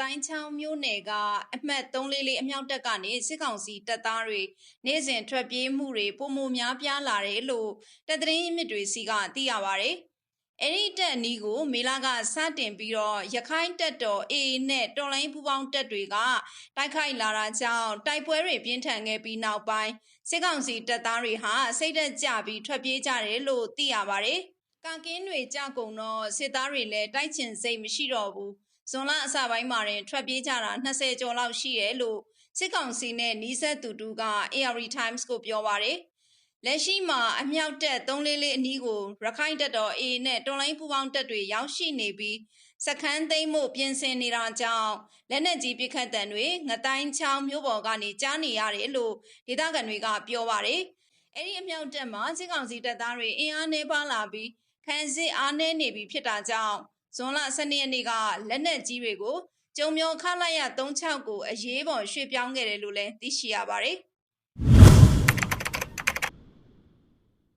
တိုင်းချောင်းမြို့နယ်ကအမှတ်344အမြောက်တပ်ကနေစစ်ကောင်စီတပ်သားတွေနေ့စဉ်ထွက်ပြေးမှုတွေပုံမများပြားလာတယ်လို့တပ်သတင်းမြစ်တွေစီကသိရပါဗျ။အဲ့ဒီတပ်အနီးကိုမေလာကစတင်ပြီးတော့ရခိုင်တပ်တော် AA နဲ့တော်လိုင်းပူပေါင်းတပ်တွေကတိုက်ခိုက်လာတာကြောင့်တိုက်ပွဲတွေပြင်းထန်ခဲ့ပြီးနောက်ပိုင်းစစ်ကောင်စီတပ်သားတွေဟာစိတ်သက်ကြပြီးထွက်ပြေးကြတယ်လို့သိရပါဗျ။ကံကင်းတွေကြကုန်တော့စစ်သားတွေလည်းတိုက်ချင်စိတ်မရှိတော့ဘူး။ ဇွန်လအစပိုင်းမှာတင်ထွက်ပြေးကြတာ20ကျော်လောက်ရှိတယ်လို့စစ်ကောင်စီနဲ့နီးစပ်သူတူက AR Times ကိုပြောပါရယ်။လက်ရှိမှာအမြောက်တက်344အနီးကိုရခိုင်တပ်တော် A နဲ့တော်လိုင်းပူပေါင်းတပ်တွေရောက်ရှိနေပြီးစခန်းသိမ်းမှုပြင်ဆင်နေတာကြောင့်လက်နက်ကြီးပစ်ခတ်တံတွေငတိုင်းချောင်းမြို့ပေါ်ကနေကြားနေရတယ်လို့ဒေသခံတွေကပြောပါရယ်။အဲ့ဒီအမြောက်တက်မှာစစ်ကောင်စီတပ်သားတွေအင်အားနှဲပါလာပြီးခန်းစစ်အားနှဲနေပြီဖြစ်တာကြောင့် ဇွန်လ12ရက်နေ့ကလက်နက်ကြီးတွေကိုကျုံမျောခလိုက်ရ36ကိုအရေးပေါ်ရွှေ့ပြောင်းခဲ့တယ်လို့လည်းသိရှိရပါတယ်